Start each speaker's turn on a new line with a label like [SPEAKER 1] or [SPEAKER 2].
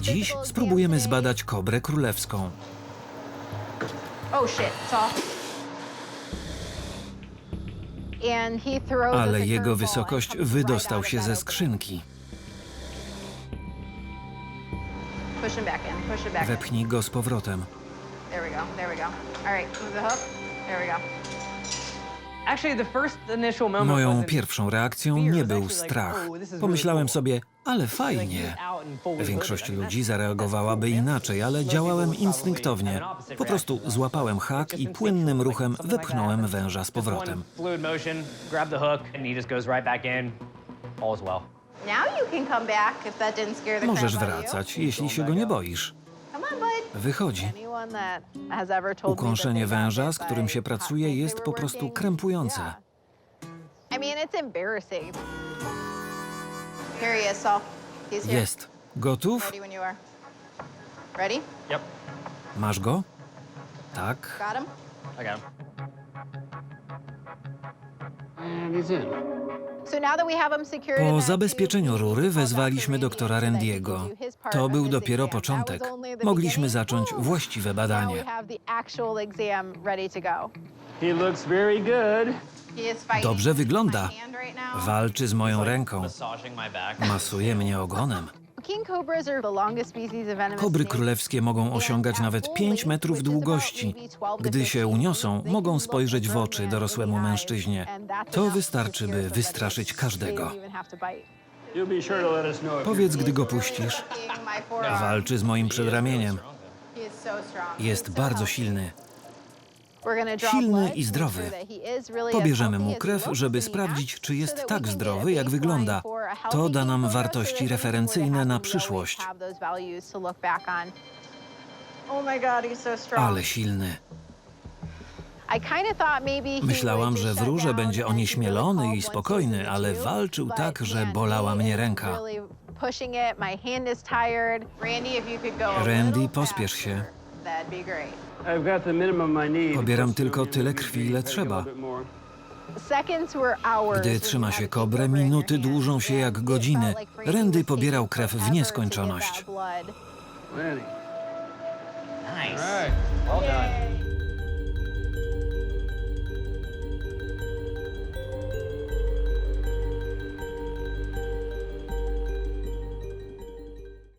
[SPEAKER 1] Dziś spróbujemy zbadać kobrę królewską.
[SPEAKER 2] Oh shit, it's off. And he throws us a
[SPEAKER 1] Ale jego wysokość wydostał się ze skrzynki.
[SPEAKER 2] opening. Push him back in, push him back in.
[SPEAKER 1] Wepchnij go z powrotem.
[SPEAKER 2] There we go, there we go. All right, move the hook. There we go.
[SPEAKER 3] Actually, the first initial moment
[SPEAKER 1] Moją pierwszą reakcją nie był strach. Pomyślałem sobie, ale fajnie. Większość ludzi zareagowałaby inaczej, ale działałem instynktownie. Po prostu złapałem hak i płynnym ruchem wepchnąłem węża z powrotem. Możesz wracać, jeśli się go nie boisz. Wychodzi. Ukąszenie węża, z którym się pracuje, jest po prostu krępujące.
[SPEAKER 2] I mean, it's embarrassing. Here he is, Saul. He's here.
[SPEAKER 1] Jest. Gotów?
[SPEAKER 2] Ready when you are. Ready?
[SPEAKER 3] Yep,
[SPEAKER 1] Masz go? Tak.
[SPEAKER 2] Got him?
[SPEAKER 3] I got him.
[SPEAKER 2] So now that we have him secured in
[SPEAKER 1] Po
[SPEAKER 2] that
[SPEAKER 1] zabezpieczeniu rury wezwaliśmy doktora Randiego. To był dopiero początek. Mogliśmy zacząć właściwe
[SPEAKER 2] Now we
[SPEAKER 1] badanie.
[SPEAKER 2] have the actual exam ready to go.
[SPEAKER 4] He looks very good.
[SPEAKER 2] He is fighting
[SPEAKER 1] Dobrze wygląda. Walczy z moją ręką. Masuje mnie ogonem. Kobry królewskie mogą osiągać nawet 5 metrów długości. Gdy się uniosą, mogą spojrzeć w oczy dorosłemu mężczyźnie. To wystarczy, by wystraszyć każdego. Powiedz, gdy go puścisz. Walczy z moim przedramieniem. Jest bardzo silny. Silny i zdrowy. Pobierzemy mu krew, żeby sprawdzić, czy jest tak zdrowy, jak wygląda. To da nam wartości referencyjne na przyszłość. Ale silny. Myślałam, że wróże będzie onieśmielony i spokojny, ale walczył tak, że bolała mnie ręka. Randy, pospiesz się.
[SPEAKER 4] I've got the minimum I need.
[SPEAKER 1] Pobieram tylko tyle krwi, ile trzeba. Gdy trzyma się kobrę, minuty dłużą się jak godziny. Randy pobierał krew w nieskończoność.
[SPEAKER 3] Nice.
[SPEAKER 4] All right.
[SPEAKER 3] Well done.